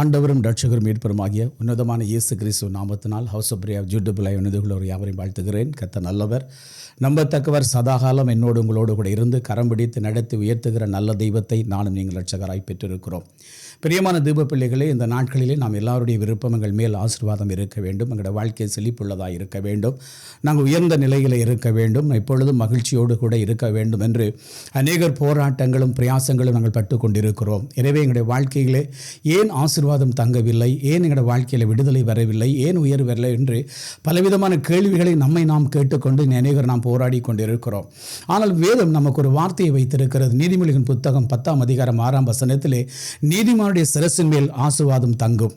ஆண்டவரும் ரட்சகரும் மீட்பருமாகிய உன்னதமான இயேசு கிறிஸ்துவ நாமத்தினால் ஹவுஸ் ஆஃப் பிரியா ஜூட்டுபிளாய் உன்னதுகளோர் யாவரையும் வாழ்த்துகிறேன். கத்த நல்லவர். நம்பத்தக்கவர் சதாகாலம் என்னோடு உங்களோடு கூட இருந்து கரம் பிடித்து நடத்தி உயர்த்துகிற நல்ல தெய்வத்தை நானும் நீங்கள் ரட்சகராய் பெற்றிருக்கிறோம். பிரியமான தீப பிள்ளைகளே இந்த நாட்களிலே நாம் எல்லாருடைய விருப்பங்கள் மேல் ஆசீர்வாதம் இருக்க வேண்டும். எங்களுடைய வாழ்க்கை செழிப்புள்ளதாக இருக்க வேண்டும். நாங்கள் உயர்ந்த நிலையில் இருக்க வேண்டும். எப்பொழுதும் மகிழ்ச்சியோடு கூட இருக்க வேண்டும் என்று அநேகர் போராட்டங்களும் பிரயாசங்களும் நாங்கள் பட்டு கொண்டிருக்கிறோம் எனவே எங்களுடைய வாழ்க்கையிலே ஏன் ஆசீர் ஆசிர்வாதம் தங்கவில்லை. ஏன் எங்களோட வாழ்க்கையில் விடுதலை வரவில்லை? ஏன் உயர்வு வரலை? என்று பலவிதமான கேள்விகளை நம்மை நாம் கேட்டுக்கொண்டு நினைவர் நாம் போராடி கொண்டிருக்கிறோம். ஆனால் வேதம் நமக்கு ஒரு வார்த்தையை வைத்திருக்கிறது. நீதிமொழியின் புத்தகம் பத்தாம் அதிகாரம் ஆறாம் வசனத்திலே நீதிமானுடைய சிரசின் மேல் ஆசீர்வாதம் தங்கும்.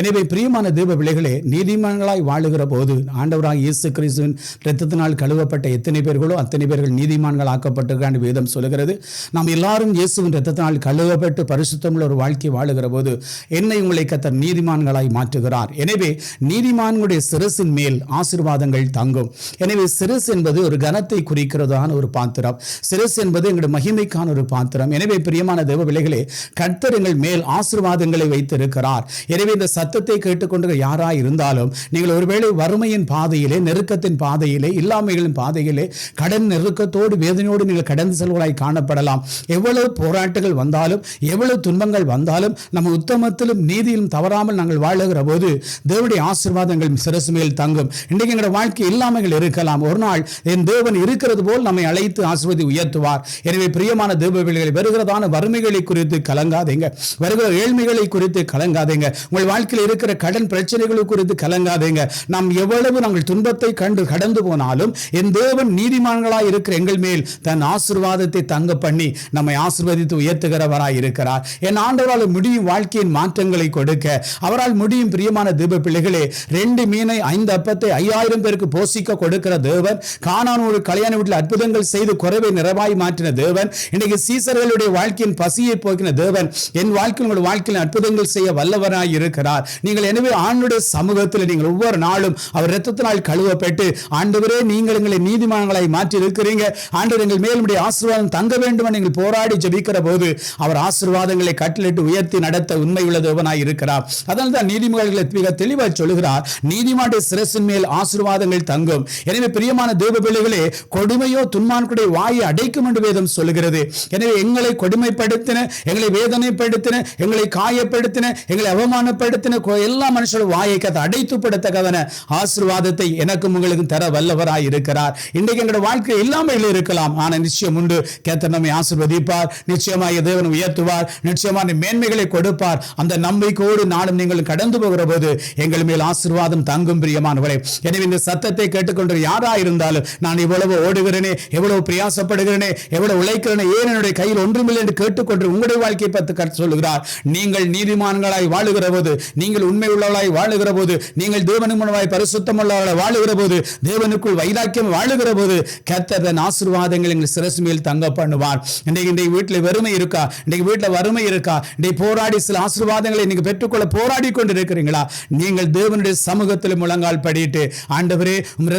எனவே பிரியமான தேவ பிள்ளைகளே நீதிமான்களாய் வாழுகிற போது ஆண்டவராக இயேசு கிறிஸ்துவின் இரத்தத்தினால் கழுவப்பட்ட எத்தனை பேர்களோ அத்தனை பேர்கள் நீதிமான்கள் ஆக்கப்பட்டிருக்காண்டு வேதம் சொல்கிறது நாம் எல்லாரும் இயேசுவின் இரத்தத்தினால் கழுவப்பட்டு பரிசுத்தமுள்ள ஒரு வாழ்க்கை வாழுகிற போது என்னை உங்களை கத்தர் நீதிமான்களாய் மாற்றுகிறார். எனவே நீதிமான்களுடைய சிறசின் மேல் ஆசிர்வாதங்கள் தங்கும். எனவே சிறஸ் என்பது ஒரு கனத்தை குறிக்கிறதான ஒரு பாத்திரம். சிறஸ் என்பது எங்களுடைய மகிமைக்கான ஒரு பாத்திரம். எனவே பிரியமான தேவ பிள்ளைகளே கர்த்தர் எங்கள் மேல் ஆசிர்வாதங்களை வைத்திருக்கிறார். எனவே இந்த சத்தத்தை கேட்டுக்கொண்டு யாராக இருந்தாலும் நீங்கள் ஒருவேளை வறுமையின் பாதையிலே நெருக்கத்தின் பாதையிலே இல்லாமைகளின் பாதையிலே கடன் நெருக்கத்தோடு வேதனையோடு நீங்கள் கடந்து செல்வதாய் காணப்படலாம். எவ்வளவு போராட்டங்கள் வந்தாலும் எவ்வளவு துன்பங்கள் வந்தாலும் நம்ம உத்தமத்திலும் நீதியிலும் தவறாமல் நாங்கள் வாழுகிற போது தேவடைய ஆசீர்வாதங்கள் சிரசு மேல் தங்கும். இன்றைக்கு எங்களோட வாழ்க்கை இல்லாமைகள் இருக்கலாம். ஒரு நாள் என் தேவன் இருக்கிறது போல் நம்மை அழைத்து ஆசிர்வதி உயர்த்துவார். எனவே பிரியமான தேவ வருகிறதான வறுமைகளை குறித்து கலங்காதீங்க. வருகிற ஏழ்மைகளை குறித்து கலங்காதீங்க. உங்கள் வாழ்க்கையில் இருக்கிற கடன் பிரச்சனைகள் குறித்து கலங்காதீங்க. நாம் எவ்வளவு நாங்கள் துன்பத்தை கண்டு கடந்து போனாலும் என் தேவன் நீதிமான்களாய் இருக்கிற எங்கள் மேல் தன் ஆசிர்வாதத்தை தங்க பண்ணி நம்மை ஆசிர்வதித்து உயர்த்துகிறவராய் இருக்கிறார். என் ஆண்டவரால் முடியும் வாழ்க்கையின் மாற்றங்களை கொடுக்க அவரால் முடியும் பிரியமான தீப பிள்ளைகளே ரெண்டு மீனை ஐந்து அப்பத்தை ஐயாயிரம் பேருக்கு போஷிக்க கொடுக்கிற தேவன் காணான் ஒரு கல்யாண வீட்டில் அற்புதங்கள் செய்து குறைவை நிறைவாய் மாற்றின தேவன் இன்னைக்கு சீசர்களுடைய வாழ்க்கையின் பசியை போக்கின தேவன் என் வாழ்க்கையில் உங்கள் வாழ்க்கையில் அற்புதங்கள் செய்ய வல்லவராய் இருக்கிறார் நீங்கள் எனவே ஆண்டுடைய சமூகத்தில் நீங்கள் ஒவ்வொரு நாளும் அவர் ரத்தத்தினால் கழுவப்பட்டு ஆண்டவரே நீங்கள் எங்களை நீதிமான்களாய் மாற்றி இருக்கிறீங்க ஆண்டவர் எங்கள் மேலுடைய ஆசீர்வாதம் தங்க வேண்டும் நீங்கள் போராடி ஜபிக்கிற போது அவர் ஆசீர்வாதங்களை கட்டளிட்டு உயர்த்தி நடத்த உண்மை உள்ள தேவனாய் இருக்கிறார். அதனால் தான் நீதிமன்றங்களை மிக தெளிவாக சொல்லுகிறார். நீதிமானுடைய சிரசின் மேல் ஆசீர்வாதங்கள் தங்கும். எனவே பிரியமான தேவ பிள்ளைகளே கொடுமையோ துன்மான்களுடைய வாயை அடைக்கும் என்று வேதம் சொல்லுகிறது. எனவே எங்களை கொடுமைப்படுத்தின எங்களை வேதனைப்படுத்தின எங்களை காயப்படுத்தின எங்களை அவமானப்படுத்தின கொ- எல்லா மனுஷரும் வாயை கதை அடைத்து படுத்தக்கதன ஆசீர்வாதத்தை எனக்கும் உங்களுக்கும் தர வல்லவராய் இருக்கிறார். இன்றைக்கு எங்களுடைய வாழ்க்கை இல்லாமல் இருக்கலாம். ஆனால் நிச்சயம் உண்டு. கேத்தர் நம்மை ஆசிர்வதிப்பார். நிச்சயமாக தேவன் உயர்த்துவார். நிச்சயமான மேன்மைகளை கொடுப்பார். அந்த நம்பிக்கையோடு நானும் நீங்கள் கடந்து போகிற போது எங்கள் மேல் ஆசீர்வாதம் தங்கும் பிரியமானவரே. எனவே இந்த சத்தத்தை கேட்டுக்கொண்டு யாரா இருந்தாலும் நான் இவ்வளவு ஓடுகிறேனே எவ்வளவு பிரயாசப்படுகிறேனே எவ்வளவு உழைக்கிறேனே ஏன் என்னுடைய கையில் ஒன்றுமில்லை என்று கேட்டுக்கொண்டு உங்களுடைய வாழ்க்கையை பத்து கற்று சொல்லுகிறார். நீங்கள் நீதிமான்களாய் வாழுகிற போது போது நீங்கள் உண்மை உள்ளவளாய் வாழுகிற போது நீங்கள் தேவனுமாய் பரிசுத்தம் உள்ளவளாய் வாழுகிற போது தேவனுக்குள் வைராக்கியம் வாழுகிற போது கர்த்தர் ஆசீர்வாதங்கள் எங்கள் சிரசு மேல் தங்க பண்ணுவார். இன்றைக்கு இன்றைக்கு வீட்டில் வறுமை இருக்கா? இன்றைக்கு வீட்டில் வறுமை இருக்கா? இன்றைக்கு போராடி சில ஆசீர்வாதங்களை நீங்க பெற்றுக்கொள்ள போராடி கொண்டு இருக்கிறீங்களா நீங்கள் தேவனுடைய சமூகத்தில் முழங்கால் படிட்டு ஆண்டவரே உம்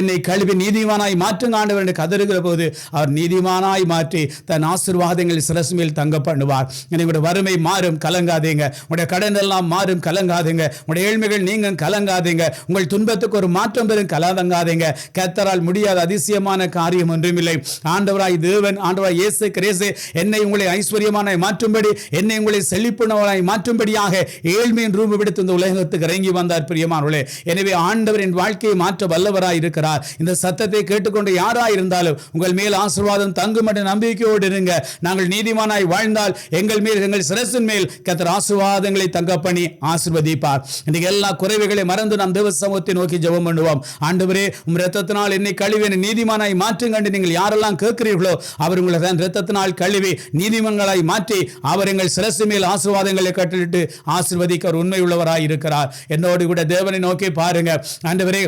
என்னை கழுவி நீதிமானாய் மாற்றுங்க ஆண்டவர் என்று கதறுகிற போது அவர் நீதிமானாய் மாற்றி தன் ஆசீர்வாதங்கள் சிரசு மேல் தங்க பண்ணுவார். உங்களுடைய வறுமை மாறும் கலங்காதீங்க. உடைய கடன் எல்லாம் மாறும் கலங்காதுங்க. உங்களுடைய ஏழ்மைகள் நீங்க கலங்காதீங்க. உங்கள் துன்பத்துக்கு ஒரு மாற்றம் பெறும் கலங்காதீங்க கத்தரால் முடியாத அதிசயமான காரியம் ஒன்றுமில்லை. ஆண்டவராய் தேவன் ஆண்டவராய் இயேசு கிரேசு என்னை உங்களை ஐஸ்வர்யமான மாற்றும்படி என்னை உங்களை செழிப்புணவனாய் மாற்றும்படியாக ஏழ்மையின் ரூபம் எடுத்து இந்த உலகத்துக்கு இறங்கி வந்தார் பிரியமானவர்களே. எனவே ஆண்டவர் என் வாழ்க்கையை மாற்ற வல்லவராய் இருக்கிறார். இந்த சத்தத்தை கேட்டுக்கொண்டு யாராய் இருந்தாலும் உங்கள் மேல் ஆசீர்வாதம் தங்கும் என்ற நம்பிக்கையோடு இருங்க. நாங்கள் நீதிமானாய் வாழ்ந்தால் எங்கள் மேல் எங்கள் சிரசின் மேல் கத்தர் ஆசீர்வாதங்களை தங்க பண்ணி ஆசிர்வதிப்பார். இன்றைக்கு எல்லா குறைவுகளை மறந்து நாம் தேவ சமூகத்தை நோக்கி ஜெபம் பண்ணுவோம். ஆண்டவரே உம் ரத்தத்தினால் என்னை கழுவி என்னை நீதிமானாய் மாற்றுங்கண்டு நீங்கள் யாரெல்லாம் கேட்கிறீர்களோ அவர் உங்களை தான் ரத்தத்தினால் கழுவி நீதிமன்றங்களாய் மாற்றி அவர் எங்கள் சிரசு மேல் ஆசீர்வாதங்களை கட்டளிட்டு ஆசிர்வதிக்க அவர் உண்மை உள்ளவராய் இருக்கிறார். என்னோடு கூட தேவனை நோக்கி பாருங்க. ஆண்டவரே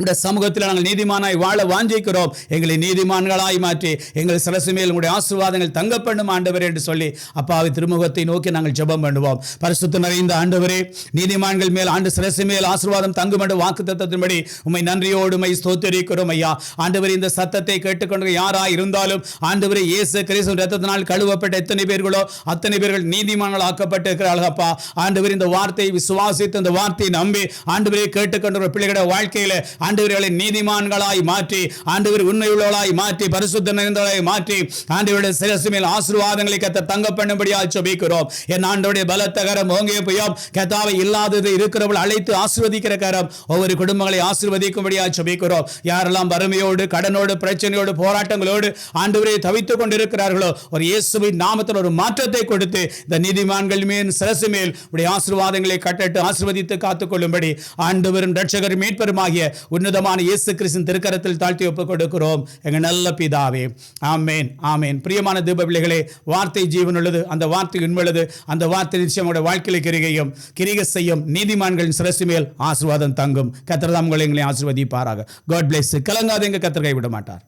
இந்த சமூகத்தில் நாங்கள் நீதிமானாய் வாழ வாஞ்சிக்கிறோம். எங்களை நீதிமான்களாய் மாற்றி எங்கள் சிரசு மேல் உங்களுடைய ஆசீர்வாதங்கள் தங்க பண்ணும் ஆண்டவர் என்று சொல்லி அப்பாவை திருமுகத்தை நோக்கி நாங்கள் ஜெபம் பண்ணுவோம். பரிசுத்த நிறைந்த ஆண்டவரே நீதிமான்கள் மேல் ஆண்டு சிரசு மேல் ஆசீர்வாதம் தங்கும் என்று வாக்கு தத்துவத்தின்படி உண்மை நன்றியோடு உமை ஸ்தோத்தரிக்கிறோம் ஐயா. ஆண்டவர் இந்த சத்தத்தை கேட்டுக்கொண்டு யாராய் இருந்தாலும் ஆண்டவரே இயேசு கிரேசு ரத்தத்தினால் கழுவப்பட்ட எத்தனை பேர்களோ அத்தனை பேர்கள் நீதிமான்கள் ஆக்கப்பட்டிருக்கிறார்கள் அப்பா. ஆண்டவர் இந்த வார்த்தையை விசுவாசித்து இந்த வார்த்தையை நம்பி ஆண்டவரை கேட்டுக்கொண்டு பிள்ளைகளோட வாழ்க்கையில ஆண்டவர்களை நீதிமான்களாய் மாற்றி ஆண்டவர் உண்மையுள்ளவளாய் மாற்றி பரிசுத்த நிறைந்தவளாய் மாற்றி ஆண்டவருடைய சிரசு மேல் ஆசீர்வாதங்களை கத்த தங்க பண்ணும்படியால் சொபிக்கிறோம் என் ஆண்டவருடைய பலத்த கரம் ஓங்கிய புயம் கத்தாவை இல்லாதது இருக்கிறவள் அழைத்து ஆசிர்வதிக்கிற கரம். ஒவ்வொரு குடும்பங்களை ஆசீர்வதிக்கும்படியாக சொபிக்கிறோம் யாரெல்லாம் வறுமையோடு கடனோடு பிரச்சனையோடு போராட்டங்களோடு ஆண்டவரை தவித்துக் கொண்டிருக்கிறார்களோ ஒரு இயேசுவின் நாமத்தில் ஒரு மாற்றத்தை கொடுத்து இந்த நீதிமான்கள் மேல் சிரசு மேல் உடைய ஆசீர்வாதங்களை கட்டட்டு ஆசிர்வதித்து காத்துக்கொள்ளும்படி ஆண்டவரும் ரட்சகர் மீட்பருமாகிய உன்னதமான இயேசு கிறிஸ்தின் திருக்கரத்தில் தாழ்த்தி ஒப்புக் கொடுக்கிறோம். எங்கள் நல்ல பிதாவே. ஆமேன் ஆமேன். பிரியமான தீப பிள்ளைகளே வார்த்தை ஜீவன் உள்ளது அந்த வார்த்தை உண்மையுள்ளது அந்த வார்த்தை நிச்சயம் உங்களுடைய வாழ்க்கையில கிரிகையும் கிரிக செய்யும் நீதிமான்களின் சிரசு மேல் ஆசீர்வாதம் தங்கும். கத்திரதாம் உங்களை எங்களை ஆசீர்வதிப்பாராக. காட் பிளேஸ் கலங்காதீங்க கத்திரகை விட மாட்டார்